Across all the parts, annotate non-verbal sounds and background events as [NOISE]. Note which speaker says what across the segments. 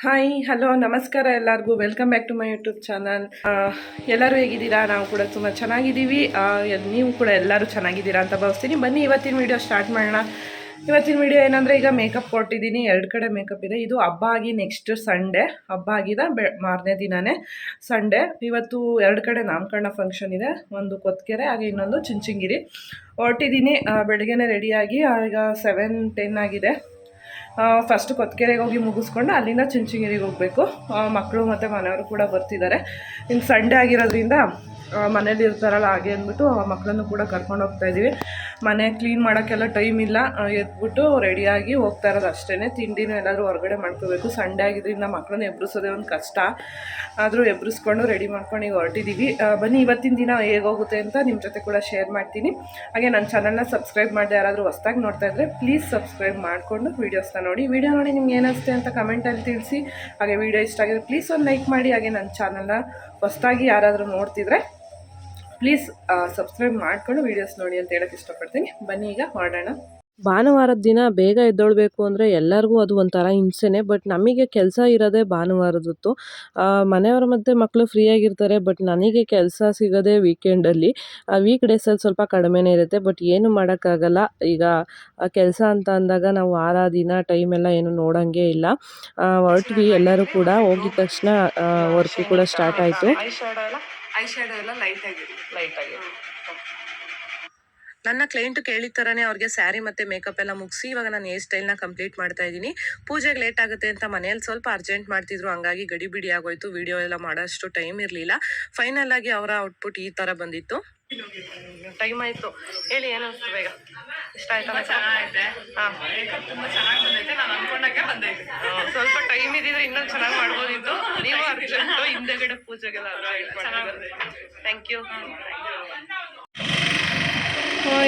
Speaker 1: Hi hello ನಮಸ್ಕಾರ ಎಲ್ಲರಿಗೂ. Welcome back to my YouTube channel ಎಲ್ಲರೂ ಹೇಗಿದ್ದೀರಾ? ನಾವು ಕೂಡ ತುಂಬ ಚೆನ್ನಾಗಿದ್ದೀವಿ. ನೀವು ಕೂಡ ಎಲ್ಲರೂ ಚೆನ್ನಾಗಿದ್ದೀರಾ ಅಂತ ಭಾವಿಸ್ತೀನಿ. ಬನ್ನಿ, ಇವತ್ತಿನ ವಿಡಿಯೋ ಸ್ಟಾರ್ಟ್ ಮಾಡೋಣ. ಇವತ್ತಿನ ವೀಡಿಯೋ ಏನಂದರೆ, ಈಗ ಮೇಕಪ್ ಕೊಟ್ಟಿದ್ದೀನಿ. ಎರಡು ಕಡೆ ಮೇಕಪ್ ಇದೆ. ಇದು ಹಬ್ಬ ಆಗಿ ನೆಕ್ಸ್ಟ್ ಸಂಡೇ ಹಬ್ಬ ಆಗಿದೆ ಬೆ, ಮಾರನೇ ದಿನವೇ ಸಂಡೇ ಇವತ್ತು ಎರಡು ಕಡೆ ನಾಮಕರಣ ಫಂಕ್ಷನ್ ಇದೆ. ಒಂದು ಕೊತ್ಕೆರೆ, ಹಾಗೆ ಇನ್ನೊಂದು ಚಿಂಚಿಂಗಿರಿ. ಹೊರಟಿದ್ದೀನಿ ಬೆಳಗ್ಗೆನೇ ರೆಡಿಯಾಗಿ ಈಗ ಸೆವೆನ್ ಟೆನ್ ಆಗಿದೆ. ಫಸ್ಟ್ ಕೊತ್ಕೆರೆಗೆ ಹೋಗಿ ಮುಗಿಸ್ಕೊಂಡು ಅಲ್ಲಿಂದ ಚುಂಚುಗಿರಿಗೆ ಹೋಗಬೇಕು. ಮಕ್ಕಳು ಮತ್ತು ಮನೆಯವರು ಕೂಡ ಬರ್ತಿದ್ದಾರೆ. ಇನ್ನು ಸಂಡೇ ಆಗಿರೋದ್ರಿಂದ ಮನೇಲಿ ಇರ್ತಾರಲ್ಲ ಹಾಗೆ ಅಂದ್ಬಿಟ್ಟು ಮಕ್ಕಳನ್ನು ಕೂಡ ಕರ್ಕೊಂಡು ಹೋಗ್ತಾ ಇದ್ದೀವಿ. ಮನೆ ಕ್ಲೀನ್ ಮಾಡೋಕ್ಕೆಲ್ಲ ಟೈಮ್ ಇಲ್ಲ. ಎದ್ಬಿಟ್ಟು ರೆಡಿಯಾಗಿ ಹೋಗ್ತಾ ಇರೋದು ಅಷ್ಟೇ ತಿಂಡಿನೂ ಎಲ್ಲಾದರೂ ಹೊರಗಡೆ ಮಾಡ್ಕೋಬೇಕು. ಸಂಡೇ ಆಗಿದ್ದರಿಂದ ಮಕ್ಕಳನ್ನ ಎಬ್ರಿಸೋದೇ ಒಂದು ಕಷ್ಟ. ಆದರೂ ಎಬ್ರಿಸ್ಕೊಂಡು ರೆಡಿ ಮಾಡ್ಕೊಂಡು ಈಗ ಹೊರಟಿದ್ದೀವಿ ಬನ್ನಿ, ಇವತ್ತಿನ ದಿನ ಹೇಗೋಗುತ್ತೆ ಅಂತ ನಿಮ್ಮ ಜೊತೆ ಕೂಡ ಶೇರ್ ಮಾಡ್ತೀನಿ. ಹಾಗೆ ನನ್ನ ಚಾನಲ್ನ ಸಬ್ಸ್ಕ್ರೈಬ್ ಮಾಡಿದೆ ಯಾರಾದರೂ ಹೊಸ್ದಾಗಿ ನೋಡ್ತಾ ಇದ್ದರೆ ಪ್ಲೀಸ್ ಸಬ್ಸ್ಕ್ರೈಬ್ ಮಾಡಿಕೊಂಡು ವೀಡಿಯೋಸ್ನ ನೋಡಿ. ವೀಡಿಯೋ ನೋಡಿ ನಿಮ್ಗೆ ಏನಿಸುತ್ತೆ ಅಂತ ಕಮೆಂಟಲ್ಲಿ ತಿಳಿಸಿ. ಹಾಗೆ ವೀಡಿಯೋ ಇಷ್ಟ ಆಗಿದ್ರೆ ಪ್ಲೀಸ್ ಒಂದು ಲೈಕ್ ಮಾಡಿ. ಹಾಗೆ ನನ್ನ ಚಾನಲ್ನ ಹೊಸ್ದಾಗಿ ಯಾರಾದರೂ ನೋಡ್ತಿದ್ರೆ ಪ್ಲೀಸ್ ಸಬ್ಸ್ಕ್ರೈಬ್ ಮಾಡ್ಕೊಂಡು ವೀಡಿಯೋಸ್ ನೋಡಿ ಅಂತ ಹೇಳಕ್ಕೆ ಇಷ್ಟಪಡ್ತೀನಿ. ಬನ್ನಿ ಈಗ ಮಾಡೋಣ.
Speaker 2: ಭಾನುವಾರದ ದಿನ ಬೇಗ ಎದ್ದೊಳ್ಬೇಕು ಅಂದರೆ ಎಲ್ಲರಿಗೂ ಅದು ಒಂಥರ ಹಿಂಸೆನೆ ಬಟ್ ನಮಗೆ ಕೆಲಸ ಇರೋದೇ ಭಾನುವಾರದೊತ್ತು. ಮನೆಯವರ ಮಧ್ಯೆ ಮಕ್ಕಳು ಫ್ರೀಯಾಗಿರ್ತಾರೆ ಬಟ್ ನನಗೆ ಕೆಲಸ ಸಿಗೋದೇ ವೀಕೆಂಡಲ್ಲಿ ವೀಕ್ ಡೇಸಲ್ಲಿ ಸ್ವಲ್ಪ ಕಡಿಮೆನೇ ಇರುತ್ತೆ ಬಟ್ ಏನು ಮಾಡೋಕ್ಕಾಗಲ್ಲ. ಈಗ ಕೆಲಸ ಅಂತ ಅಂದಾಗ ನಾವು ವಾರ, ದಿನ ಟೈಮೆಲ್ಲ ಏನು ನೋಡೋಂಗೆ ಇಲ್ಲ. ಹೊರಟ್ವಿ ಎಲ್ಲರೂ ಕೂಡ ಹೋಗಿದ ತಕ್ಷಣ ವರ್ಕು ಕೂಡ ಸ್ಟಾರ್ಟ್ ಆಯಿತು.
Speaker 1: ಐ ಶ್ಯಾಡೋ ಎಲ್ಲ ಲೈಟ್ ಆಗಿದೆ.
Speaker 2: ಲೈಟ್ ಆಗಿ ನನ್ನ ಕ್ಲೈಂಟ್ ಕೇಳಿದ ಥರನೇ ಅವ್ರಿಗೆ ಸ್ಯಾರಿ ಮತ್ತೆ ಮೇಕಪ್ ಎಲ್ಲ ಮುಗಿಸಿ ಇವಾಗ ನಾನು ಹೇರ್ ಸ್ಟೈಲ್ನ ಕಂಪ್ಲೀಟ್ ಮಾಡ್ತಾ ಇದ್ದೀನಿ. ಪೂಜೆಗೆ ಲೇಟ್ ಆಗುತ್ತೆ ಅಂತ ಮನೇಲಿ ಸ್ವಲ್ಪ ಅರ್ಜೆಂಟ್ ಮಾಡ್ತಿದ್ರು ಹಂಗಾಗಿ ಗಡಿಬಿಡಿ ಆಗೋಯ್ತು ವಿಡಿಯೋ ಎಲ್ಲ ಮಾಡೋಷ್ಟು ಟೈಮ್ ಇರಲಿಲ್ಲ. ಫೈನಲ್ ಆಗಿ ಅವರ ಔಟ್ಪುಟ್ ಈ ಥರ ಬಂದಿತ್ತು. ಟೈಮ್ ಆಯ್ತು. ಹೇಳಿ ಏನು ಅನಿಸ್ತು ಬೇಗ? ಇಷ್ಟ ಆಯ್ತಾ? ಸ್ವಲ್ಪ ಟೈಮ್ ಇದ್ದಿದ್ರೆ ಇನ್ನೊಂದು ಚೆನ್ನಾಗಿ ಮಾಡ್ಬೋದಿತ್ತು. ನೀವು ಅರ್ಜೆಂಟ್ ಹಿಂದೆಗಡೆ ಪೂಜೆಗೆಲ್ಲ ಥ್ಯಾಂಕ್ ಯು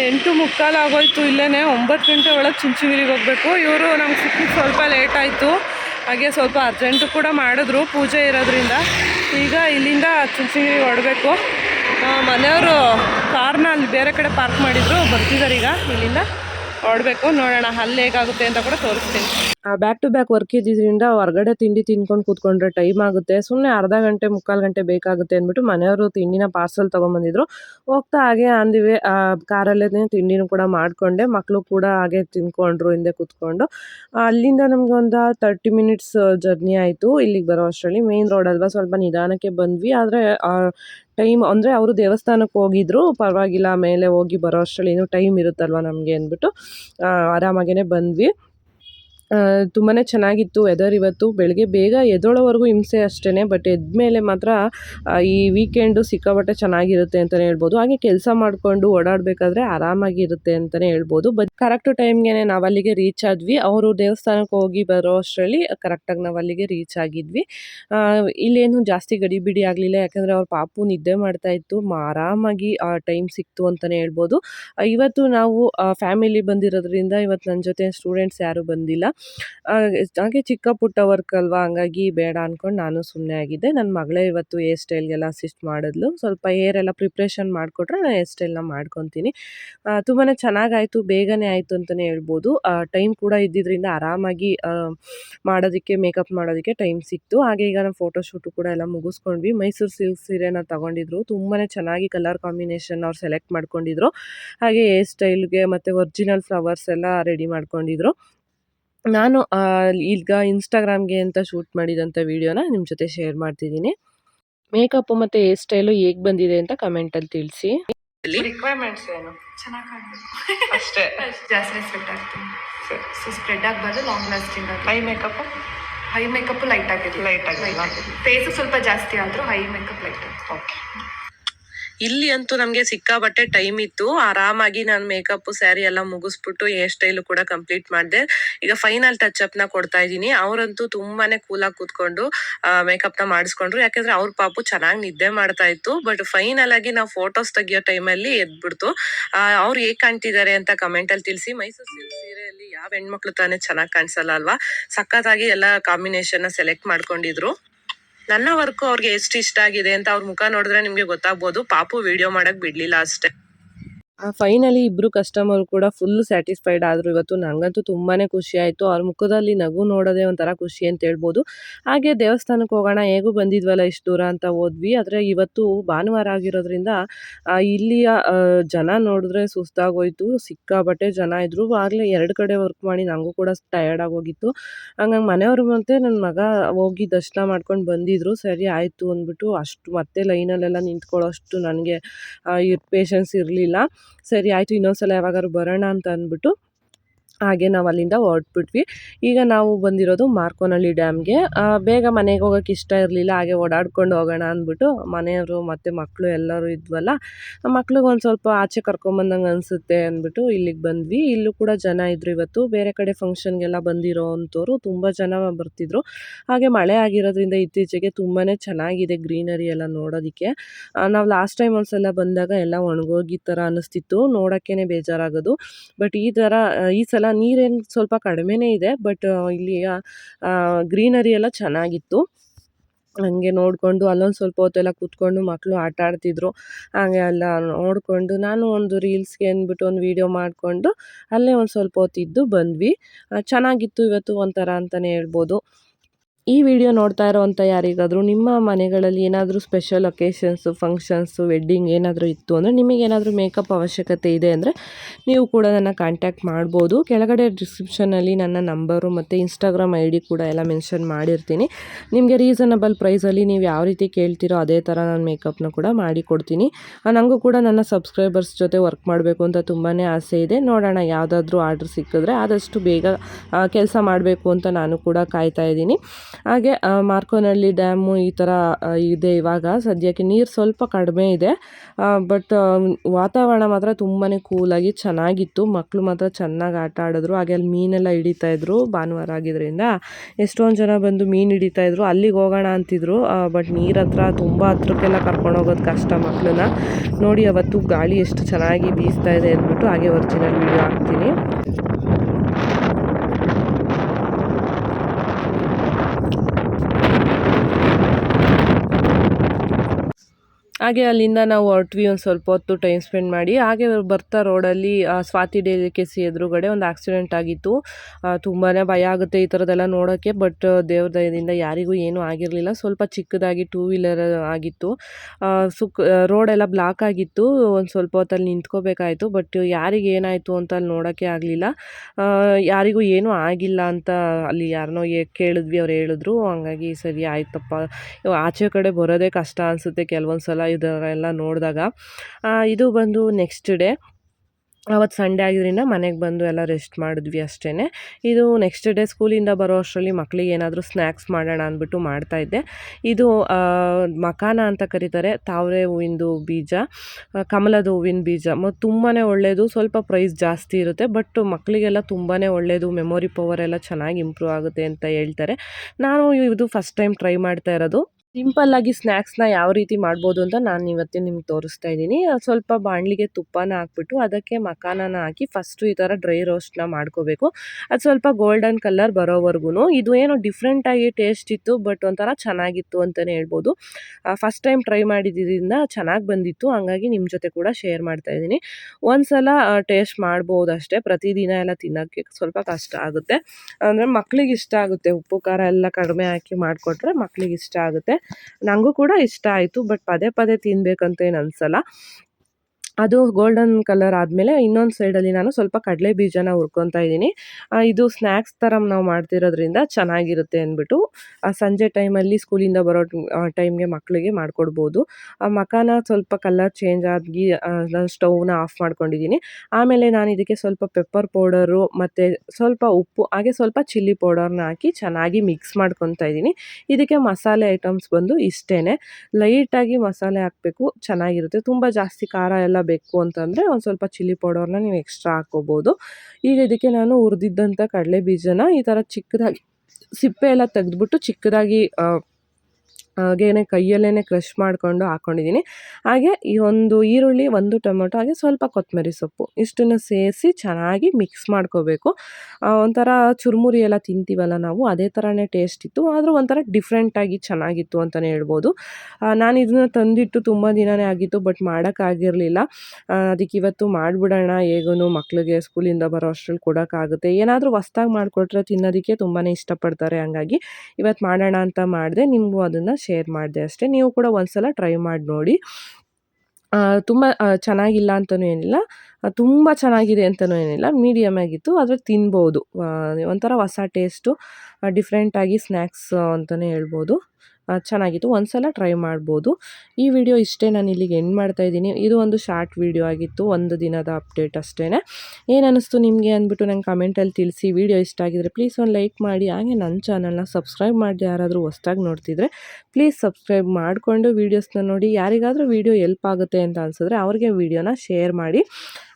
Speaker 2: ಎಂಟು ಮುಕ್ಕಾಲು ಆಗೋಯ್ತು ಇಲ್ಲೇ ಒಂಬತ್ತು ಗಂಟೆ ಒಳಗೆ ಚುಂಚುಗಿರಿಗೆ ಹೋಗಬೇಕು. ಇವರು ನಮ್ಗೆ ಸಿಕ್ಕಿದ್ದು ಸ್ವಲ್ಪ ಲೇಟ್ ಆಯಿತು. ಹಾಗೆ ಸ್ವಲ್ಪ ಅರ್ಜೆಂಟು ಕೂಡ ಮಾಡಿದ್ರು. ಪೂಜೆ ಇರೋದ್ರಿಂದ. ಈಗ ಇಲ್ಲಿಂದ ಚುಂಚುಗಿರಿಗೆ ಹೊರಡಬೇಕು. ಮನೆಯವರು ಕಾರ್ನ ಅಲ್ಲಿ ಬೇರೆ ಕಡೆ ಪಾರ್ಕ್ ಮಾಡಿದ್ರು. ಬರ್ತಿದ್ದಾರೆ ಈಗ ಇಲ್ಲಿಂದ ಹೊರಡಬೇಕು. ನೋಡೋಣ, ಅಲ್ಲಿ ಹೇಗಾಗುತ್ತೆ ಅಂತ ಕೂಡ ತೋರಿಸ್ತೀನಿ. ಬ್ಯಾಕ್ ಟು ಬ್ಯಾಕ್ ವರ್ಕ್ ಇದ್ದಿದ್ದರಿಂದ ಹೊರಗಡೆ ತಿಂಡಿ ತಿನ್ಕೊಂಡು ಕೂತ್ಕೊಂಡ್ರೆ ಟೈಮ್ ಆಗುತ್ತೆ. ಸುಮ್ಮನೆ ಅರ್ಧ ಗಂಟೆ, ಮುಕ್ಕಾಲು ಗಂಟೆ ಬೇಕಾಗುತ್ತೆ ಅಂದ್ಬಿಟ್ಟು ಮನೆಯವರು ತಿಂಡಿನ ಪಾರ್ಸಲ್ ತೊಗೊಂಬಂದಿದ್ರು. ಹೋಗ್ತಾ ಹಾಗೆ ಅಂದಿವೆ. ಕಾರಲ್ಲೇ ತಿಂಡಿನೂ ಕೂಡ ಮಾಡಿಕೊಂಡೆ. ಮಕ್ಕಳು ಕೂಡ ಹಾಗೆ ತಿನ್ಕೊಂಡ್ರು ಹಿಂದೆ ಕೂತ್ಕೊಂಡು. ಅಲ್ಲಿಂದ ನಮಗೊಂದು ತರ್ಟಿ ಮಿನಿಟ್ಸ್ ಜರ್ನಿ ಆಯಿತು. ಇಲ್ಲಿಗೆ ಬರೋ ಅಷ್ಟರಲ್ಲಿ. ಮೇನ್ ರೋಡ್ ಅಲ್ವಾ? ಸ್ವಲ್ಪ ನಿಧಾನಕ್ಕೆ ಬಂದ್ವಿ. ಆದರೆ ಟೈಮ್ ಅಂದರೆ ಅವರು ದೇವಸ್ಥಾನಕ್ಕೆ ಹೋಗಿದ್ರು. ಪರವಾಗಿಲ್ಲ, ಮೇಲೆ ಹೋಗಿ ಬರೋ ಅಷ್ಟರಲ್ಲಿ ಇನ್ನೂ ಟೈಮ್ ಇರುತ್ತಲ್ವ ನಮಗೆ ಅಂದ್ಬಿಟ್ಟು ಆರಾಮಾಗೇ ಬಂದ್ವಿ. ತುಂಬಾ ಚೆನ್ನಾಗಿತ್ತು ವೆದರ್ ಇವತ್ತು. ಬೆಳಗ್ಗೆ ಬೇಗ ಎದ್ದೋಳೋವರೆಗೂ ಹಿಂಸೆ ಅಷ್ಟೇ ಬಟ್ ಎದ್ಮೇಲೆ ಮಾತ್ರ ಈ ವೀಕೆಂಡು ಸಿಕ್ಕಾಪಟ್ಟೆ ಚೆನ್ನಾಗಿರುತ್ತೆ ಅಂತಲೇ ಹೇಳ್ಬೋದು. ಹಾಗೆ ಕೆಲಸ ಮಾಡಿಕೊಂಡು ಓಡಾಡಬೇಕಾದ್ರೆ ಆರಾಮಾಗಿರುತ್ತೆ ಅಂತಲೇ ಹೇಳ್ಬೋದು. ಬಟ್ ಕರೆಕ್ಟ್ ಟೈಮ್ಗೆ ನಾವು ಅಲ್ಲಿಗೆ ರೀಚ್ ಆದ್ವಿ. ಅವರು ದೇವಸ್ಥಾನಕ್ಕೆ ಹೋಗಿ ಬರೋ ಅಷ್ಟರಲ್ಲಿ ಕರೆಕ್ಟಾಗಿ ನಾವು ಅಲ್ಲಿಗೆ ರೀಚ್ ಆಗಿದ್ವಿ. ಇಲ್ಲೇನು ಜಾಸ್ತಿ ಗಡಿಬಿಡಿ ಆಗಲಿಲ್ಲ. ಯಾಕಂದರೆ ಅವ್ರ ಪಾಪು ನಿದ್ದೆ ಮಾಡ್ತಾ ಇತ್ತು. ಆರಾಮಾಗಿ ಟೈಮ್ ಸಿಕ್ತು ಅಂತಲೇ ಹೇಳ್ಬೋದು. ಇವತ್ತು ನಾವು ಫ್ಯಾಮಿಲಿ ಬಂದಿರೋದ್ರಿಂದ ಇವತ್ತು ನನ್ನ ಜೊತೆ ಸ್ಟೂಡೆಂಟ್ಸ್ ಯಾರೂ ಬಂದಿಲ್ಲ. ಹಾಗೆ ಚಿಕ್ಕ ಪುಟ್ಟ ವರ್ಕ್ ಅಲ್ವಾ ಹಂಗಾಗಿ ಬೇಡ ಅನ್ಕೊಂಡು ನಾನು ಸುಮ್ಮನೆ ಆಗಿದ್ದೆ. ನನ್ನ ಮಗಳೇ ಇವತ್ತು ಹೇರ್ ಸ್ಟೈಲ್ಗೆಲ್ಲ ಅಸಿಸ್ಟ್ ಮಾಡಿದ್ಲು. ಸ್ವಲ್ಪ ಹೇರ್ ಎಲ್ಲ ಪ್ರಿಪ್ರೇಷನ್ ಮಾಡಿಕೊಟ್ರೆ ನಾನು ಹೇರ್ ಸ್ಟೈಲ್ನ ಮಾಡ್ಕೊತೀನಿ. ತುಂಬಾ ಚೆನ್ನಾಗಾಯಿತು, ಬೇಗನೆ ಆಯಿತು ಅಂತಲೇ ಹೇಳ್ಬೋದು. ಟೈಮ್ ಕೂಡ ಇದ್ದಿದ್ದರಿಂದ ಆರಾಮಾಗಿ ಮಾಡೋದಕ್ಕೆ, ಮೇಕಪ್ ಮಾಡೋದಕ್ಕೆ ಟೈಮ್ ಸಿಕ್ತು. ಹಾಗೆ ಈಗ ಫೋಟೋ ಫೋಟೋಶೂಟು ಕೂಡ ಎಲ್ಲ ಮುಗಿಸ್ಕೊಂಡ್ವಿ. ಮೈಸೂರು ಸಿಲ್ಕ್ ಸೀರೆನ ತಗೊಂಡಿದ್ರು. ತುಂಬಾ ಚೆನ್ನಾಗಿ ಕಲರ್ ಕಾಂಬಿನೇಷನ್ ಅವ್ರು ಸೆಲೆಕ್ಟ್ ಮಾಡ್ಕೊಂಡಿದ್ರು. ಹಾಗೆ ಹೇರ್ ಸ್ಟೈಲ್ಗೆ ಮತ್ತು ಒರಿಜಿನಲ್ ಫ್ಲವರ್ಸ್ ಎಲ್ಲ ರೆಡಿ ಮಾಡ್ಕೊಂಡಿದ್ರು. ನಾನು ಈಗ ಇನ್ಸ್ಟಾಗ್ರಾಮ್ಗೆ ಅಂತ ಶೂಟ್ ಮಾಡಿದಂಥ ವೀಡಿಯೋನ ನಿಮ್ಮ ಜೊತೆ ಶೇರ್ ಮಾಡ್ತಿದ್ದೀನಿ. ಮೇಕಪ್ ಮತ್ತೆ ಹೇರ್ ಸ್ಟೈಲು ಹೇಗೆ ಬಂದಿದೆ ಅಂತ ಕಮೆಂಟಲ್ಲಿ ತಿಳಿಸಿ.
Speaker 1: ರಿಕ್ವೈರ್ಮೆಂಟ್ಸ್ ಏನು?
Speaker 3: ಚೆನ್ನಾಗಿ ಕಾಣಬೇಕು
Speaker 1: ಅಷ್ಟೇ. [LAUGHS]
Speaker 3: ಜಾಸ್ತಿ ರೆಸ್ಪೆಕ್ಟ್ ಆಗ್ತೀನಿ ಸೊ ಸ್ಪ್ರೆಡ್ ಆಗಬಾರ್ದು ಲಾಂಗ್ ಲಾಸ್ಟಿಂಗ್ ಆಗಿ
Speaker 1: eye makeup
Speaker 3: high makeup light ಆಗಿದೆ
Speaker 1: ಲೈಟ್ ಆಗಿಲ್ಲ?
Speaker 3: ಫೇಸು ಸ್ವಲ್ಪ ಜಾಸ್ತಿ ಆದರೂ ಹೈ ಮೇಕಪ್ ಲೈಟ್ ಆಗಿದೆ
Speaker 1: ಓಕೆ
Speaker 2: ಇಲ್ಲಿ ಅಂತೂ ನಮಗೆ ಸಿಕ್ಕಾಬಟ್ಟೆ ಟೈಮ್ ಇತ್ತು. ಆರಾಮಾಗಿ ನಾನು ಮೇಕಪ್ ಸ್ಯಾರಿ ಎಲ್ಲ ಮುಗಿಸ್ಬಿಟ್ಟು ಹೇರ್ ಸ್ಟೈಲು ಕೂಡ ಕಂಪ್ಲೀಟ್ ಮಾಡಿದೆ. ಈಗ ಫೈನಲ್ ಟಚ್ ಅಪ್ನ ಕೊಡ್ತಾ ಇದ್ದೀನಿ. ಅವರಂತೂ ತುಂಬಾನೇ ಕೂಲಾಗಿ ಕೂತ್ಕೊಂಡು ಮೇಕಪ್ನ ಮಾಡಿಸ್ಕೊಂಡ್ರು. ಯಾಕಂದ್ರೆ ಅವ್ರ ಪಾಪು ಚೆನ್ನಾಗಿ ನಿದ್ದೆ ಮಾಡ್ತಾ ಇತ್ತು. ಬಟ್ ಫೈನಲ್ ಆಗಿ ನಾವು ಫೋಟೋಸ್ ತೆಗಿಯೋ ಟೈಮಲ್ಲಿ ಎದ್ಬಿಡ್ತು. ಅವ್ರು ಹೇಗೆ ಕಾಣ್ತಿದ್ದಾರೆ ಅಂತ ಕಮೆಂಟಲ್ಲಿ ತಿಳಿಸಿ. ಮೈಸೂರು ಸಿಲ್ಕ್ ಸೀರೆಯಲ್ಲಿ ಯಾವ ಹೆಣ್ಮಕ್ಳು ತಾನೇ ಚೆನ್ನಾಗಿ ಕಾಣಿಸಲ್ಲ ಅಲ್ವಾ? ಸಖತ್ತಾಗಿ ಎಲ್ಲ ಕಾಂಬಿನೇಷನ್ ಸೆಲೆಕ್ಟ್ ಮಾಡ್ಕೊಂಡಿದ್ರು. ನನ್ನ ವರ್ಕು ಅವ್ರಿಗೆ ಎಷ್ಟು ಇಷ್ಟ ಆಗಿದೆ ಅಂತ ಅವ್ರ ಮುಖ ನೋಡಿದ್ರೆ ನಿಮಗೆ ಗೊತ್ತಾಗ್ಬೋದು. ಪಾಪು ವಿಡಿಯೋ ಮಾಡಕ್ ಬಿಡ್ಲಿಲ್ಲ ಅಷ್ಟೇ. ಫೈನಲಿ ಇಬ್ಬರು ಕಸ್ಟಮರ್ ಕೂಡ ಫುಲ್ ಸ್ಯಾಟಿಸ್ಫೈಡ್ ಆದರು. ಇವತ್ತು ನನಗಂತೂ ತುಂಬಾ ಖುಷಿ ಆಯಿತು. ಅವ್ರ ಮುಖದಲ್ಲಿ ನಗು ನೋಡೋದೇ ಒಂಥರ ಖುಷಿ ಅಂತ ಹೇಳ್ಬೋದು. ಹಾಗೆ ದೇವಸ್ಥಾನಕ್ಕೆ ಹೋಗೋಣ, ಹೇಗೂ ಬಂದಿದ್ವಲ್ಲ ಇಷ್ಟು ದೂರ ಅಂತ ಹೋದ್ವಿ. ಆದರೆ ಇವತ್ತು ಭಾನುವಾರ ಆಗಿರೋದ್ರಿಂದ ಇಲ್ಲಿಯ ಜನ ನೋಡಿದ್ರೆ ಸುಸ್ತಾಗೋಯ್ತು ಸಿಕ್ಕಾಬಟ್ಟೆ ಜನ ಇದ್ರು. ಆಗಲೇ ಎರಡು ಕಡೆ ವರ್ಕ್ ಮಾಡಿ ನನಗೂ ಕೂಡ ಟಯರ್ಡ್ ಆಗೋಗಿತ್ತು. ಹಂಗಾಗಿ ಮನೆಯವರು ಮತ್ತೆ ನನ್ನ ಮಗ ಹೋಗಿ ದರ್ಶನ ಮಾಡ್ಕೊಂಡು ಬಂದಿದ್ರು. ಸರಿ ಆಯಿತು ಅಂದ್ಬಿಟ್ಟು ಅಷ್ಟು ಮತ್ತೆ ಲೈನಲ್ಲೆಲ್ಲ ನಿಂತ್ಕೊಳ್ಳೋಷ್ಟು ನನಗೆ ಪೇಷನ್ಸ್ ಇರಲಿಲ್ಲ. ಸರಿ ಆಯಿತು ಇನ್ನೊಂದು ಸಲ ಯಾವಾಗಾದ್ರು ಬರೋಣ ಅಂತ ಅಂದ್ಬಿಟ್ಟು ಹಾಗೆ ನಾವು ಅಲ್ಲಿಂದ ಹೊರಟ್ಬಿಟ್ವಿ. ಈಗ ನಾವು ಬಂದಿರೋದು ಮಾರ್ಕೋನಹಳ್ಳಿ ಡ್ಯಾಮ್ಗೆ. ಬೇಗ ಮನೆಗೆ ಹೋಗೋಕೆ ಇಷ್ಟ ಇರಲಿಲ್ಲ, ಹಾಗೆ ಓಡಾಡ್ಕೊಂಡು ಹೋಗೋಣ ಅಂದ್ಬಿಟ್ಟು ಮನೆಯವರು ಮತ್ತು ಮಕ್ಕಳು ಎಲ್ಲರೂ ಇದ್ವಲ್ಲ, ಮಕ್ಳಿಗೆ ಒಂದು ಸ್ವಲ್ಪ ಆಚೆ ಕರ್ಕೊಂಬಂದಂಗೆ ಅನಿಸುತ್ತೆ ಅಂದ್ಬಿಟ್ಟು ಇಲ್ಲಿಗೆ ಬಂದ್ವಿ. ಇಲ್ಲೂ ಕೂಡ ಜನ ಇದ್ರು ಇವತ್ತು. ಬೇರೆ ಕಡೆ ಫಂಕ್ಷನ್ಗೆಲ್ಲ ಬಂದಿರೋ ಅಂಥವ್ರು ತುಂಬ ಜನ ಬರ್ತಿದ್ರು. ಹಾಗೆ ಮಳೆ ಆಗಿರೋದ್ರಿಂದ ಇತ್ತೀಚೆಗೆ ತುಂಬಾ ಚೆನ್ನಾಗಿದೆ ಗ್ರೀನರಿ ಎಲ್ಲ ನೋಡೋದಕ್ಕೆ. ನಾವು ಲಾಸ್ಟ್ ಟೈಮ್ ಒಂದ್ಸಲ ಬಂದಾಗ ಎಲ್ಲ ಒಣಗೋಗಿ ಥರ ಅನ್ನಿಸ್ತಿತ್ತು ನೋಡೋಕ್ಕೇ ಬೇಜಾರಾಗೋದು. ಬಟ್ ಈ ಥರ ಈ ಸಲ ನೀರೇನು ಸ್ವಲ್ಪ ಕಡಿಮೆನೇ ಇದೆ, ಬಟ್ ಇಲ್ಲಿ ಗ್ರೀನರಿ ಎಲ್ಲ ಚೆನ್ನಾಗಿತ್ತು. ಹಂಗೆ ನೋಡಿಕೊಂಡು ಅಲ್ಲೊಂದು ಸ್ವಲ್ಪ ಹೊತ್ತೆಲ್ಲ ಕೂತ್ಕೊಂಡು ಮಕ್ಕಳು ಆಟ ಆಡ್ತಿದ್ರು. ಹಾಗೆ ಎಲ್ಲ ನೋಡಿಕೊಂಡು ನಾನು ಒಂದು ರೀಲ್ಸ್ಗೆ ಅಂದ್ಬಿಟ್ಟು ಒಂದು ವೀಡಿಯೋ ಮಾಡಿಕೊಂಡು ಅಲ್ಲೇ ಒಂದು ಸ್ವಲ್ಪ ಹೊತ್ತಿದ್ದು ಬಂದ್ವಿ. ಚೆನ್ನಾಗಿತ್ತು ಇವತ್ತು ಒಂಥರ ಅಂತಲೇ ಹೇಳ್ಬೋದು. ಈ ವಿಡಿಯೋ ನೋಡ್ತಾ ಇರೋವಂಥ ಯಾರಿಗಾದರೂ ನಿಮ್ಮ ಮನೆಗಳಲ್ಲಿ ಏನಾದರೂ ಸ್ಪೆಷಲ್ ಒಕೇಶನ್ಸು ಫಂಕ್ಷನ್ಸು ವೆಡ್ಡಿಂಗ್ ಏನಾದರೂ ಇತ್ತು ಅಂದರೆ ನಿಮಗೇನಾದರೂ ಮೇಕಪ್ ಅವಶ್ಯಕತೆ ಇದೆ ಅಂದರೆ ನೀವು ಕೂಡ ನನ್ನ ಕಾಂಟ್ಯಾಕ್ಟ್ ಮಾಡ್ಬೋದು. ಕೆಳಗಡೆ ಡಿಸ್ಕ್ರಿಪ್ಷನಲ್ಲಿ ನನ್ನ ನಂಬರು ಮತ್ತು ಇನ್ಸ್ಟಾಗ್ರಾಮ್ ಐ ಡಿ ಕೂಡ ಎಲ್ಲ ಮೆನ್ಷನ್ ಮಾಡಿರ್ತೀನಿ. ನಿಮಗೆ ರೀಸನಬಲ್ ಪ್ರೈಸಲ್ಲಿ ನೀವು ಯಾವ ರೀತಿ ಕೇಳ್ತೀರೋ ಅದೇ ಥರ ನಾನು ಮೇಕಪ್ನ ಕೂಡ ಮಾಡಿಕೊಡ್ತೀನಿ ನನಗೂ ಕೂಡ ನನ್ನ ಸಬ್ಸ್ಕ್ರೈಬರ್ಸ್ ಜೊತೆ ವರ್ಕ್ ಮಾಡಬೇಕು ಅಂತ ತುಂಬಾ ಆಸೆ ಇದೆ. ನೋಡೋಣ ಯಾವುದಾದ್ರೂ ಆರ್ಡ್ರ್ ಸಿಕ್ಕಿದ್ರೆ ಆದಷ್ಟು ಬೇಗ ಕೆಲಸ ಮಾಡಬೇಕು ಅಂತ ನಾನು ಕೂಡ ಕಾಯ್ತಾ ಇದ್ದೀನಿ. ಹಾಗೆ ಮಾರ್ಕೋನಹಳ್ಳಿ ಡ್ಯಾಮು ಈ ಥರ ಇದೆ ಇವಾಗ. ಸದ್ಯಕ್ಕೆ ನೀರು ಸ್ವಲ್ಪ ಕಡಿಮೆ ಇದೆ. ಬಟ್ ವಾತಾವರಣ ಮಾತ್ರ ತುಂಬಾ ಕೂಲಾಗಿ ಚೆನ್ನಾಗಿತ್ತು. ಮಕ್ಕಳು ಮಾತ್ರ ಚೆನ್ನಾಗಿ ಆಟ ಆಡಿದ್ರು. ಹಾಗೆ ಅಲ್ಲಿ ಮೀನೆಲ್ಲ ಹಿಡಿತಾ ಇದ್ರು, ಭಾನುವಾರ ಆಗಿದ್ದರಿಂದ ಎಷ್ಟೊಂದು ಜನ ಬಂದು ಮೀನು ಹಿಡಿತಾ ಇದ್ರು. ಅಲ್ಲಿಗೆ ಹೋಗೋಣ ಅಂತಿದ್ರು. ಬಟ್ ನೀರ ಹತ್ರ, ತುಂಬ ಹತ್ರಕ್ಕೆಲ್ಲ ಕರ್ಕೊಂಡು ಹೋಗೋದು ಕಷ್ಟ ಮಕ್ಕಳನ್ನ ನೋಡಿ, ಅವತ್ತು ಗಾಳಿ ಎಷ್ಟು ಚೆನ್ನಾಗಿ ಬೀಸ್ತಾ ಇದೆ ಅಂದ್ಬಿಟ್ಟು ಹಾಗೆ ಒರಿಜಿನಲ್ ವೀಡಿಯೋ ಹಾಕ್ತೀನಿ. ಹಾಗೆ ಅಲ್ಲಿಂದ ನಾವು ಹೊರಟ್ವಿ ಒಂದು ಸ್ವಲ್ಪ ಹೊತ್ತು ಟೈಮ್ ಸ್ಪೆಂಡ್ ಮಾಡಿ. ಹಾಗೆ ಬರ್ತಾ ರೋಡಲ್ಲಿ ಸ್ವಾತಿ ಸ್ವಾತಿ ಡೆಲಿಕೆಸಿ ಎದುರುಗಡೆ ಒಂದು ಆಕ್ಸಿಡೆಂಟ್ ಆಗಿತ್ತು. ತುಂಬಾ ಭಯ ಆಗುತ್ತೆ ಈ ಥರದ್ದೆಲ್ಲ ನೋಡೋಕ್ಕೆ ಬಟ್ ದೇವ್ರ ದಯದಿಂದ ಯಾರಿಗೂ ಏನೂ ಆಗಿರಲಿಲ್ಲ. ಸ್ವಲ್ಪ ಚಿಕ್ಕದಾಗಿ ಟೂ ವೀಲರ್ ಆಗಿತ್ತು. ಸುಕ್ ರೋಡೆಲ್ಲ ಬ್ಲಾಕ್ ಆಗಿತ್ತು. ಒಂದು ಸ್ವಲ್ಪ ಹೊತ್ತಲ್ಲಿ ನಿಂತ್ಕೋಬೇಕಾಯಿತು ಬಟ್ ಯಾರಿಗೆ ಏನಾಯಿತು ಅಂತ ಅಲ್ಲಿ ನೋಡೋಕ್ಕೆ ಆಗಲಿಲ್ಲ. ಯಾರಿಗೂ ಏನೂ ಆಗಿಲ್ಲ ಅಂತ ಅಲ್ಲಿ ಯಾರನ್ನೋ ಕೇಳಿದ್ವಿ, ಅವ್ರು ಹೇಳಿದ್ರು. ಹಂಗಾಗಿ ಸರಿ, ಆಯ್ತಪ್ಪ. ಆಚೆ ಕಡೆ ಬರೋದೇ ಕಷ್ಟ ಅನಿಸುತ್ತೆ. ಕೆಲವೊಂದು ಸಲ ಇದೆಲ್ಲ ನೋಡಿದಾಗ ಇದು ಬಂದು ನೆಕ್ಸ್ಟ್ ಡೇ ಅವತ್ತು ಸಂಡೇ ಆಗಿದ್ದರಿಂದ ಮನೆಗೆ ಬಂದು ಎಲ್ಲ ರೆಸ್ಟ್ ಮಾಡಿದ್ವಿ ಅಷ್ಟೇ ಇದು ನೆಕ್ಸ್ಟ್ ಡೇ ಸ್ಕೂಲಿಂದ ಬರೋ ಅಷ್ಟರಲ್ಲಿ ಮಕ್ಕಳಿಗೆ ಏನಾದರೂ ಸ್ನ್ಯಾಕ್ಸ್ ಮಾಡೋಣ ಅಂದ್ಬಿಟ್ಟು ಮಾಡ್ತಾಯಿದ್ದೆ ಇದು ಮಕಾನ ಅಂತ ಕರೀತಾರೆ, ತಾವರೆ ಹೂವಿಂದು ಬೀಜ ಕಮಲದ ಹೂವಿನ ಬೀಜ. ಮತ್ತು ತುಂಬಾ ಒಳ್ಳೆಯದು ಸ್ವಲ್ಪ ಪ್ರೈಸ್ ಜಾಸ್ತಿ ಇರುತ್ತೆ ಬಟ್ ಮಕ್ಕಳಿಗೆಲ್ಲ ತುಂಬಾ ಒಳ್ಳೆಯದು ಮೆಮೊರಿ ಪವರ್ ಎಲ್ಲ ಚೆನ್ನಾಗಿ ಇಂಪ್ರೂವ್ ಆಗುತ್ತೆ ಅಂತ ಹೇಳ್ತಾರೆ. ನಾನು ಇದು ಫಸ್ಟ್ ಟೈಮ್ ಟ್ರೈ ಮಾಡ್ತಾ ಇರೋದು. ಸಿಂಪಲ್ಲಾಗಿ ಸ್ನ್ಯಾಕ್ಸ್ನ ಯಾವ ರೀತಿ ಮಾಡ್ಬೋದು ಅಂತ ನಾನು ಇವತ್ತೇ ನಿಮ್ಗೆ ತೋರಿಸ್ತಾ ಇದ್ದೀನಿ. ಸ್ವಲ್ಪ ಬಾಣಲಿಗೆ ತುಪ್ಪನ ಹಾಕ್ಬಿಟ್ಟು ಅದಕ್ಕೆ ಮಕಾನನ ಹಾಕಿ ಫಸ್ಟು ಈ ಥರ ಡ್ರೈ ರೋಸ್ಟ್ನ ಮಾಡ್ಕೋಬೇಕು. ಅದು ಸ್ವಲ್ಪ ಗೋಲ್ಡನ್ ಕಲರ್ ಬರೋವರೆಗೂ ಇದು ಏನೋ ಡಿಫ್ರೆಂಟಾಗಿ ಟೇಸ್ಟ್ ಇತ್ತು ಬಟ್ ಒಂಥರ ಚೆನ್ನಾಗಿತ್ತು ಅಂತಲೇ ಹೇಳ್ಬೋದು. ಫಸ್ಟ್ ಟೈಮ್ ಟ್ರೈ ಮಾಡಿದ್ದರಿಂದ ಚೆನ್ನಾಗಿ ಬಂದಿತ್ತು. ಹಂಗಾಗಿ ನಿಮ್ಮ ಜೊತೆ ಕೂಡ ಶೇರ್ ಮಾಡ್ತಾ ಇದ್ದೀನಿ. ಒಂದು ಸಲ ಟೇಸ್ಟ್ ಮಾಡ್ಬೋದು ಅಷ್ಟೇ. ಪ್ರತಿದಿನ ಎಲ್ಲ ತಿನ್ನೋಕ್ಕೆ ಸ್ವಲ್ಪ ಕಷ್ಟ ಆಗುತ್ತೆ. ಅಂದರೆ ಮಕ್ಳಿಗೆ ಇಷ್ಟ ಆಗುತ್ತೆ. ಉಪ್ಪು, ಖಾರ ಎಲ್ಲ ಕಡಿಮೆ ಹಾಕಿ ಮಾಡಿಕೊಟ್ರೆ ಮಕ್ಳಿಗೆ ಇಷ್ಟ ಆಗುತ್ತೆ. ನನಗೂ ಕೂಡ ಇಷ್ಟ ಆಯಿತು ಬಟ್ ಪದೇ ಪದೇ ತಿನ್ಬೇಕಂತ ಏನು ಅನಿಸಲ್ಲ. ಅದು ಗೋಲ್ಡನ್ ಕಲರ್ ಆದಮೇಲೆ ಇನ್ನೊಂದು ಸೈಡಲ್ಲಿ ನಾನು ಸ್ವಲ್ಪ ಕಡಲೆ ಬೀಜನ ಹುರ್ಕೊತಾ ಇದ್ದೀನಿ. ಇದು ಸ್ನ್ಯಾಕ್ಸ್ ಥರ ನಾವು ಮಾಡ್ತಿರೋದ್ರಿಂದ ಚೆನ್ನಾಗಿರುತ್ತೆ ಅಂದ್ಬಿಟ್ಟು ಸಂಜೆ ಟೈಮಲ್ಲಿ ಸ್ಕೂಲಿಂದ ಬರೋ ಟೈಮ್ಗೆ ಮಕ್ಕಳಿಗೆ ಮಾಡಿಕೊಡ್ಬೋದು. ಆ, ಮಕಾನ ಸ್ವಲ್ಪ ಕಲರ್ ಚೇಂಜ್ ಆಗಿ ಸ್ಟವ್ನ ಆಫ್ ಮಾಡ್ಕೊಂಡಿದ್ದೀನಿ ಆಮೇಲೆ ನಾನು ಇದಕ್ಕೆ ಸ್ವಲ್ಪ ಪೆಪ್ಪರ್ ಪೌಡರು ಮತ್ತು ಸ್ವಲ್ಪ ಉಪ್ಪು, ಹಾಗೆ ಸ್ವಲ್ಪ ಚಿಲ್ಲಿ ಪೌಡರ್ನ ಹಾಕಿ ಚೆನ್ನಾಗಿ ಮಿಕ್ಸ್ ಮಾಡ್ಕೊತಾ ಇದ್ದೀನಿ. ಇದಕ್ಕೆ ಮಸಾಲೆ ಐಟಮ್ಸ್ ಬಂದು ಇಷ್ಟೇ ಲೈಟಾಗಿ ಮಸಾಲೆ ಹಾಕಬೇಕು, ಚೆನ್ನಾಗಿರುತ್ತೆ. ತುಂಬ ಜಾಸ್ತಿ ಖಾರ ಎಲ್ಲ ಬೇಕು ಅಂತಂದರೆ ಒಂದು ಸ್ವಲ್ಪ ಚಿಲ್ಲಿ ಪೌಡರ್ನ ನೀವು ಎಕ್ಸ್ಟ್ರಾ ಹಾಕ್ಕೋಬೋದು. ಈಗ ಇದಕ್ಕೆ ನಾನು ಹುರಿದಿದ್ದಂಥ ಕಡಲೆ ಬೀಜನ ಈ ಥರ ಚಿಕ್ಕದಾಗಿ ಸಿಪ್ಪೆ ಎಲ್ಲ ತೆಗೆದ್ಬಿಟ್ಟು ಚಿಕ್ಕದಾಗಿ ಹಾಗೇನೆ ಕೈಯಲ್ಲೇ ಕ್ರಷ್ ಮಾಡಿಕೊಂಡು ಹಾಕ್ಕೊಂಡಿದ್ದೀನಿ ಹಾಗೆ ಈ ಒಂದು ಈರುಳ್ಳಿ, ಒಂದು ಟೊಮೊಟೊ, ಹಾಗೆ ಸ್ವಲ್ಪ ಕೊತ್ತಂಬರಿ ಸೊಪ್ಪು ಇಷ್ಟನ್ನು ಸೇರಿಸಿ ಚೆನ್ನಾಗಿ ಮಿಕ್ಸ್ ಮಾಡ್ಕೋಬೇಕು. ಒಂಥರ ಚುರುಮುರಿ ಎಲ್ಲ ತಿಂತೀವಲ್ಲ ನಾವು, ಅದೇ ಥರನೇ ಟೇಸ್ಟ್ ಇತ್ತು. ಆದರೂ ಒಂಥರ ಡಿಫ್ರೆಂಟಾಗಿ ಚೆನ್ನಾಗಿತ್ತು ಅಂತಲೇ ಹೇಳ್ಬೋದು. ನಾನು ಇದನ್ನು ತಂದಿಟ್ಟು ತುಂಬ ದಿನವೇ ಆಗಿತ್ತು ಬಟ್ ಮಾಡೋಕ್ಕಾಗಿರಲಿಲ್ಲ ಅದಕ್ಕೆ ಇವತ್ತು ಮಾಡಿಬಿಡೋಣ ಹೇಗೂ ಮಕ್ಕಳಿಗೆ ಸ್ಕೂಲಿಂದ ಬರೋ ಅಷ್ಟರಲ್ಲಿ ಕೊಡೋಕ್ಕಾಗುತ್ತೆ ಏನಾದರೂ ಹೊಸ್ದಾಗಿ ಮಾಡಿಕೊಟ್ರೆ ತಿನ್ನೋದಕ್ಕೆ ತುಂಬಾ ಇಷ್ಟಪಡ್ತಾರೆ, ಹಂಗಾಗಿ ಇವತ್ತು ಮಾಡೋಣ ಅಂತ ಮಾಡಿದೆ. ನಿಮಗೂ ಅದನ್ನು ಶೇರ್ ಮಾಡಿದೆ ಅಷ್ಟೇ. ನೀವು ಕೂಡ ಒಂದ್ಸಲ ಟ್ರೈ ಮಾಡಿ ನೋಡಿ. ತುಂಬ ಚೆನ್ನಾಗಿಲ್ಲ ಅಂತಲೂ ಏನಿಲ್ಲ. ತುಂಬ ಚೆನ್ನಾಗಿದೆ ಅಂತಲೂ ಏನಿಲ್ಲ. ಮೀಡಿಯಮ್ ಆಗಿತ್ತು, ಆದರೆ ತಿನ್ಬೋದು. ಒಂಥರ ಹೊಸ ಟೇಸ್ಟು ಡಿಫ್ರೆಂಟಾಗಿ ಸ್ನ್ಯಾಕ್ಸ್ ಅಂತಲೇ ಹೇಳ್ಬೋದು. ಆ, ಒಂದು ಸಲ ಟ್ರೈ ಮಾಡ್ಬೋದು. ಈ ವಿಡಿಯೋ ಇಷ್ಟೇ ನಾನು ಇಲ್ಲಿಗೆ ಎಂಡ್ ಮಾಡ್ತಾ ಇದ್ದೀನಿ. ಇದು ಒಂದು ಶಾರ್ಟ್ ವಿಡಿಯೋ ಆಗಿತ್ತು. ಒಂದು ದಿನದ ಅಪ್ಡೇಟ್ ಅಷ್ಟೇ ಏನು ಅನ್ನಿಸ್ತು ನಿಮಗೆ ಅಂದ್ಬಿಟ್ಟು ನಂಗೆ ಕಮೆಂಟಲ್ಲಿ ತಿಳಿಸಿ. ವಿಡಿಯೋ ಇಷ್ಟ ಆಗಿದ್ರೆ ಪ್ಲೀಸ್ ಒಂದು ಲೈಕ್ ಮಾಡಿ. ಹಾಗೆ ನನ್ನ ಚಾನಲ್ನ ಸಬ್ಸ್ಕ್ರೈಬ್ ಮಾಡಿ ಯಾರಾದರೂ ಹೊಸ್ದಾಗಿ ನೋಡ್ತಿದ್ರೆ ಪ್ಲೀಸ್ ಸಬ್ಸ್ಕ್ರೈಬ್ ಮಾಡಿಕೊಂಡು ವೀಡಿಯೋಸ್ನ ನೋಡಿ. ಯಾರಿಗಾದರೂ ವೀಡಿಯೋ ಎಲ್ಪ್ ಆಗುತ್ತೆ ಅಂತ ಅನ್ಸಿದ್ರೆ ಅವ್ರಿಗೆ ವೀಡಿಯೋನ ಶೇರ್ ಮಾಡಿ.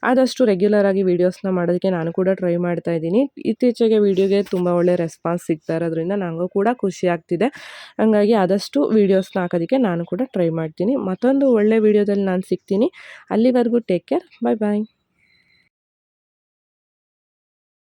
Speaker 2: ಆದಷ್ಟು ರೆಗ್ಯುಲರಾಗಿ ವೀಡಿಯೋಸ್ನ ಮಾಡೋದಕ್ಕೆ ನಾನು ಕೂಡ ಟ್ರೈ ಮಾಡ್ತಾ ಇದ್ದೀನಿ. ಇತ್ತೀಚೆಗೆ ವೀಡಿಯೋಗೆ ತುಂಬ ಒಳ್ಳೆ ರೆಸ್ಪಾನ್ಸ್ ಸಿಗ್ತಾ ಇರೋದ್ರಿಂದ ನನಗೂ ಕೂಡ ಖುಷಿ ಆಗ್ತಿದೆ. ಹಾಗಾಗಿ ಆದಷ್ಟು ವೀಡಿಯೋಸ್ನ ಹಾಕೋದಕ್ಕೆ ನಾನು ಕೂಡ ಟ್ರೈ ಮಾಡ್ತೀನಿ. ಮತ್ತೊಂದು ಒಳ್ಳೆ ವೀಡಿಯೋದಲ್ಲಿ ನಾನು ಸಿಗ್ತೀನಿ. ಅಲ್ಲಿವರೆಗೂ ಟೇಕ್ ಕೇರ್ ಬಾಯ್ ಬಾಯ್